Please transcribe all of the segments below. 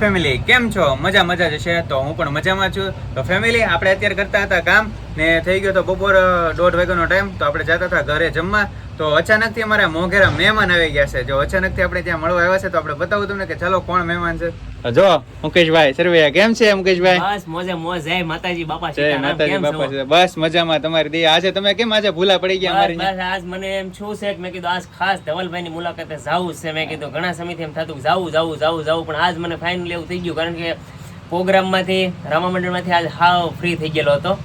Family કેમ છો? મજા મજા જશે તો હું પણ મજામાં છું. તો ફેમિલી આપણે અત્યારે કરતા હતા કામ ને થઈ ગયો તો બપોર દોઢ વાગ્યાનો ટાઈમ તો આપણે જતા હતા ઘરે જમવા. તો અચાનકથી અમારા મોઘેરા મહેમાન આવી ગયા છે. જો અચાનકથી આપણે ત્યાં મળવા આવ્યા છે, તો આપણે બતાવું તમને કે ચાલો કોણ મહેમાન છે? જો મુકેશભાઈ સરવૈયા કેમ છે મુકેશભાઈ? બસ મોજે મોજ. જય માતાજી બાપા જય માતાજી બાપા છે? બસ મજામાં તમારી દી આજે તમે કેમ આજે ભૂલા પડી ગયા અમારી બસ આજ મને એમ છું છે કે મેં કીધું આજ ખાસ ધવલભાઈ ની મુલાકાતે જાવું છે. મેં કીધું ઘણા સમયથી એમ થતું કે જાવું જાવું જાવું જાવું પણ આજ મને ફાઇનલ એવું થઈ ગયું કારણ કે પ્રોગ્રામમાંથી રામા મંડળમાંથી આજ હાવ ફ્રી થઈ ગયેલો હતો.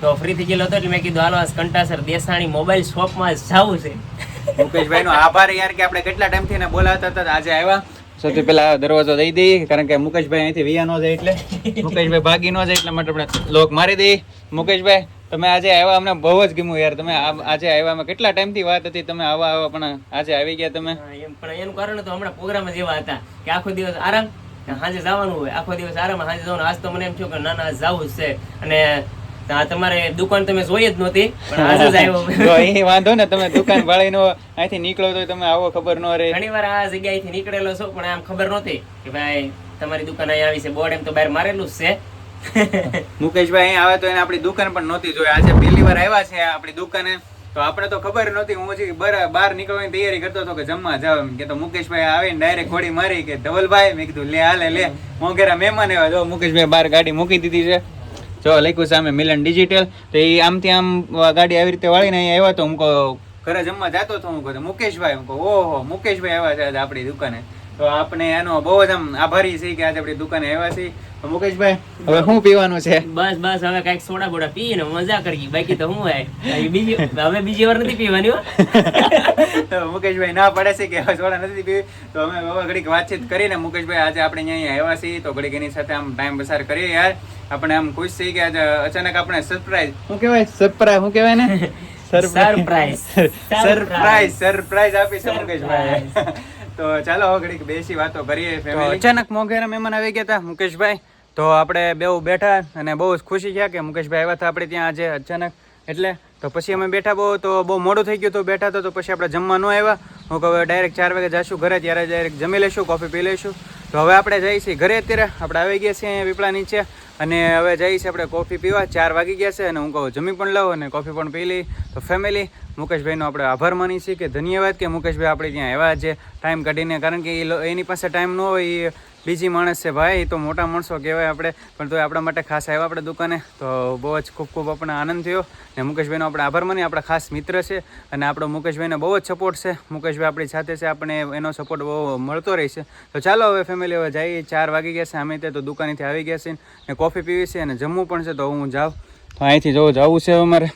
તો ફ્રી થઈ ગયેલો હતો એટલે મેં કીધું હાલો આજ કંટાસર દેસાણી મોબાઈલ શોપમાં જ જાવું છે. મુકેશભાઈ નો આભાર યાર કે આપણે કેટલા ટાઈમથી બોલાવતા હતા આજે આવ્યા. સૌથી પહેલા દરવાજો દઈ દઈએ કારણ કે મુકેશભાઈ અહીંથી વિયા ન જાય એટલે. મુકેશભાઈ ભાગી ન જાય એટલે માટે આપણે લોક મારી દઈએ મુકેશભાઈ તમે આજે આવ્યા અમને બહુ જ ગમ્યું યાર. તમે આજે આવ્યા કેટલા ટાઈમથી વાત હતી તમે આવા આવા પણ આજે આવી ગયા તમે. એમ પણ એનું કારણ તો હમણાં પ્રોગ્રામ જ એવા હતા કે આખો દિવસ આરામ સાંજે જવાનું હોય આખો દિવસ આરામ સાંજે જવાનું. આજ તો મને એમ થયું કે ના ના જવું જ છે. અને તમારે દુકાન તમે જોઈ જ નહોતી પણ આજે જ આવ્યો એ વાંધો ને તમે દુકાન અહીંથી નીકળો તો તમે આવો ખબર ન રહે. ઘણી વાર આ જગ્યાએથી નીકળેલો છું પણ આમ ખબર નહોતી કે ભાઈ તમારી દુકાન આવી છે બોર્ડ એમ તો બહાર મારેલું જ છે. મુકેશભાઈ અહીં આવે તો એને આપણી દુકાન પણ નહોતી જોઈ. આજે પહેલી વાર આવ્યા છે આપણી દુકાને. તો આપણે તો ખબર નહોતી હું હજી બર- બહાર નીકળવાની તૈયારી કરતો હતો કે જમવા જાવ એમ. કે તો મુકેશભાઈ આવીને ડાયરેક્ટ ખોડી મારી કે ધવલભાઈ મેં કીધું લે હાલે લે. મોંઘેરા મહેમાન એવા જો મુકેશભાઈ બહાર ગાડી મૂકી દીધી છે. જો લખ્યું સામે મિલન ડિજિટલ તો એ આમથી આમ ગાડી આવી રીતે વાળીને અહીંયા આવ્યા તો હું ઘરે જમવા જતો હતો હું કહું, મુકેશભાઈ, હું કહું, ઓહો, મુકેશભાઈ આવ્યા છે આપણી દુકાને. તો આપણે એનો બહુ જ આમ આભારી છે કે આજે આપણી દુકાને આવ્યા છીએ. મુકેશભાઈ હવે શું પીવાનું છે? બસ બસ. હવે કંઈક સોડા બોડા પીને મજા કરી બાકી તો હું હે બીજી હવે બીજી વાર નથી પીવાની મુકેશભાઈ ના પડે છે કે હવે સોડા નથી પીવી. તો અમે હવે ઘડીક વાતચીત કરીને મુકેશભાઈ આજે આપણે અહીંયા આવ્યા છીએ. તો ઘડીક એની સાથે આમ ટાઈમ પસાર કરીએ યાર. આપણે આમ ખુશ છીએ કે આજે અચાનક આપણે સરપ્રાઈઝ શું કહેવાય? સરપ્રાઈઝ શું કહેવાય ને Surprise. સરપ્રાઈઝ સરપ્રાઈઝ આપી છે મુકેશભાઈ તો ચાલો હવે ઘડીક બેસી વાતો કરીએ ફેમિલી અચાનક મોઘેરા મહેમાન આવી ગયા હતા મુકેશભાઈ તો આપણે બેઉ બેઠા અને બહુ જ ખુશી થયા કે મુકેશભાઈ આવ્યા હતા આપણે ત્યાં આજે અચાનક. એટલે તો પછી અમે બેઠા બહુ તો બહુ મોડું થઈ ગયું તો બેઠા તો તો પછી આપણે જમવા ન આવ્યા. હું કહું ડાયરેક્ટ ચાર વાગે જઈશું ઘરે ત્યારે ડાયરેક્ટ જમી લઈશું કોફી પી લઈશું. તો હવે આપણે જઈએ છીએ ઘરે અત્યારે. આપણે આવી ગયા છીએ પીપળા નીચે અને હવે જઈએ છીએ આપણે કોફી પીવા. ચાર વાગી ગયા છે અને હું કહું જમી પણ લઉં અને કોફી પણ પી લઈ. તો ફેમિલી મુકેશભાઈનો આપણે આભાર માની છીએ કે ધન્યવાદ કે મુકેશભાઈ આપણે ત્યાં આવ્યા છે ટાઈમ કાઢીને. કારણ કે એ એની પાસે ટાઈમ ન હોય એ બીજી માણસ છે ભાઈ એ તો મોટા માણસો કહેવાય આપણે. પણ તો આપણા માટે ખાસ આવ્યા આપણે દુકાને. તો બહુ જ ખૂબ ખૂબ આપણને આનંદ થયો. ને મુકેશભાઈનો આપણે આભાર માની આપણા ખાસ મિત્ર છે. અને આપણો મુકેશભાઈને બહુ જ સપોર્ટ છે. મુકેશભાઈ આપણી સાથે છે. આપણે એનો સપોર્ટ બહુ મળતો રહેશે તો ચાલો હવે ફેમિલી હવે જઈએ ચાર વાગી ગયા છે. અમે તે તો દુકાનેથી આવી ગયા છે ને. કોફી પીવી છે અને જમવું પણ છે તો હું જાઉં. તો અહીંથી જવું જવું છે હવે મારે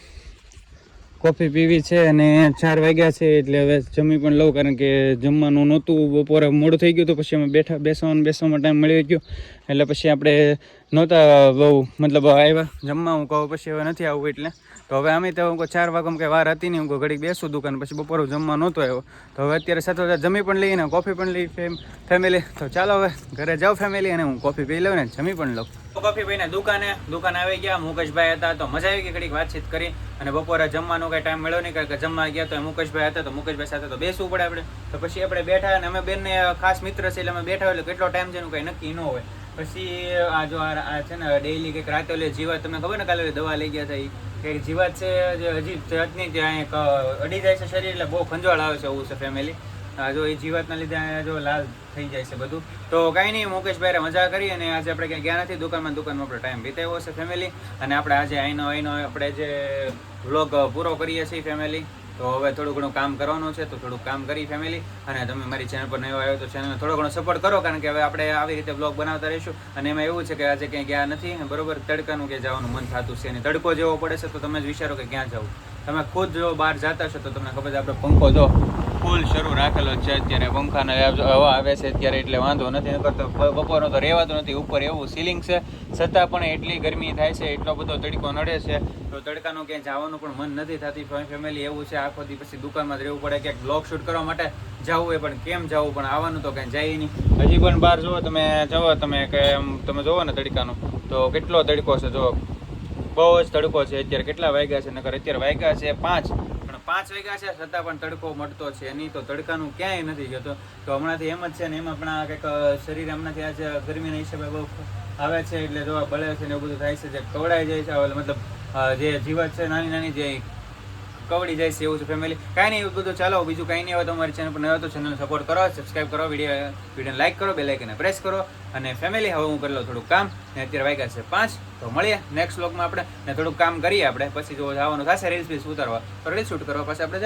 કોફી પીવી છે અને ચાર વાગ્યા છે એટલે હવે જમી પણ લઉં કારણ કે જમવાનું નહોતું. બપોરે મોડું થઈ ગયું તો પછી અમે બેઠા, બેસવાનું, બેસવામાં ટાઈમ મળી ગયો. એટલે પછી આપણે નહોતા બહુ, મતલબ આવ્યા. જમવા હું કહું, પછી હવે નથી આવવું એટલે. તો હવે અમે તો ચાર વાગે કે વાર હતી નહીં, હું ઘડીક બેસું દુકાન પછી બપોરે જમવા નહોતો આવ્યો. તો હવે અત્યારે સાથે જમી પણ લઈને કોફી પણ લઈ ફેમ ફેમિલી તો ચાલો હવે ઘરે જાઓ ફેમિલી અને હું કોફી પી લઉં ને જમી પણ લઉં. કોફી પીને દુકાને, દુકાન આવી ગયા, મુકેશભાઈ હતા તો મજા આવી ગઈ ઘડીક વાતચીત કરી અને બપોરે જમવાનો કઈ ટાઈમ મળ્યો નહીં, કારણ કે જમવા ગયા તો મુકેશભાઈ હતા તો મુકેશભાઈ સાથે તો બેસવું પડે આપણે. તો પછી આપણે બેઠા અને અમે બેનને ખાસ મિત્ર છે એટલે અમે બેઠા એટલે કેટલો ટાઈમ છે એનું કઈ નક્કી ન હોય. પછી આ જો આ છે ને ડેઈલી કંઈક રાતે ઓલી જીવાત તમને ખબર ને કાલે દવા લઈ ગયા હતા ઈ? કંઈક જીવાત છે જે હજી જાતની જે અહીંયા અડી જાય છે શરીર, એટલે બહુ ખંજવાળ આવે છે એવું છે ફેમિલી જો એ જીવાતના લીધે અહીંયા જો લાલ થઈ જાય છે બધું. તો કાંઈ નહીં, મુકેશભાઈ મજા કરી અને આજે આપણે ક્યાંય ગયા નથી, દુકાનમાં દુકાનમાં આપણે ટાઈમ વિતાવ્યો છે ફેમિલી અને આપણે આજે અહીંનો અહીંનો આપણે જે વ્લોગ પૂરો કરીએ છીએ ફેમિલી તો હવે થોડું ઘણું કામ કરવાનું છે, તો થોડુંક કામ કરી ફેમિલી અને તમે મારી ચેનલ પર નવો આવ્યો તો ચેનલને થોડો ઘણો સપોર્ટ કરો, કારણ કે હવે આપણે આવી રીતે બ્લોગ બનાવતા રહીશું. અને એમાં એવું છે કે આજે ક્યાંય ગયા નથી બરોબર તડકાનું કે જવાનું મન થતું છે, અને તડકો જેવો પડે છે, તો તમે જ વિચારો કે ક્યાં જવું. તમે ખુદ જો બહાર જતા છો તો તમને ખબર છે, આપણે પંખો જો ફૂલ શરૂ રાખેલો છે. અત્યારે પંખાને હવા આવે છે અત્યારે એટલે વાંધો નથી કરતો બપોરનો તો રહેવાતો નથી. ઉપર એવું સીલિંગ છે, છતાં પણ એટલી ગરમી થાય છે, એટલો બધો તડકો નડે છે. તો તડકાનું ક્યાંય જવાનું પણ મન નથી થતી. ફેમિલી એવું છે, આખો દી પછી દુકાનમાં જ રહેવું પડે, ક્યાંક બ્લોગ શૂટ કરવા માટે જવું હોય, પણ કેમ જવું? પણ આવવાનું તો ક્યાંય જાય નહીં. હજી પણ બહાર જુઓ તમે જુઓ તમે કે તમે જુઓ ને તડકાનું, તો કેટલો તડકો છે જો બહુ જ તડકો છે. અત્યારે કેટલા વાગ્યા છે? નગર અત્યારે વાગ્યા છે પાંચ. પણ પાંચ વાગ્યા છે છતાં પણ તડકો મળતો છે નહીં, તો તડકાનું ક્યાંય નથી જતો તો હમણાંથી એમ જ છે ને, એમાં પણ આ કંઈક શરીર હમણાંથી આજે ગરમીના હિસાબે બહુ આવે છે, એટલે જોવા બળે છે ને એવું બધું થાય છે. જે કવડાઈ જાય છે મતલબ જે જીવત છે નાની નાની જે કવડી જાય છે એવું છે ફેમિલી કાંઈ નહીં, એવું બધું ચાલો. બીજું કાંઈ નહીં હોય તો અમારી ચેનલ પર નવા તો ચેનલ સપોર્ટ કરો સબસ્ક્રાઈબ કરો વીડિયો વિડીયોને લાઇક કરો બે લાઇકને પ્રેસ કરો. અને ફેમિલી હવે હું કરી લઉં થોડુંક કામ. ને અત્યારે વાગ્યા છે પાંચ, તો મળીએ નેક્સ્ટ વ્લોગમાં આપણે. ને થોડુંક કામ કરીએ આપણે. પછી જો આવવાનું થશે રીલ્સ બીલ્સ ઉતારવા. તો રીલ્સ શૂટ કરવા. પછી આપણે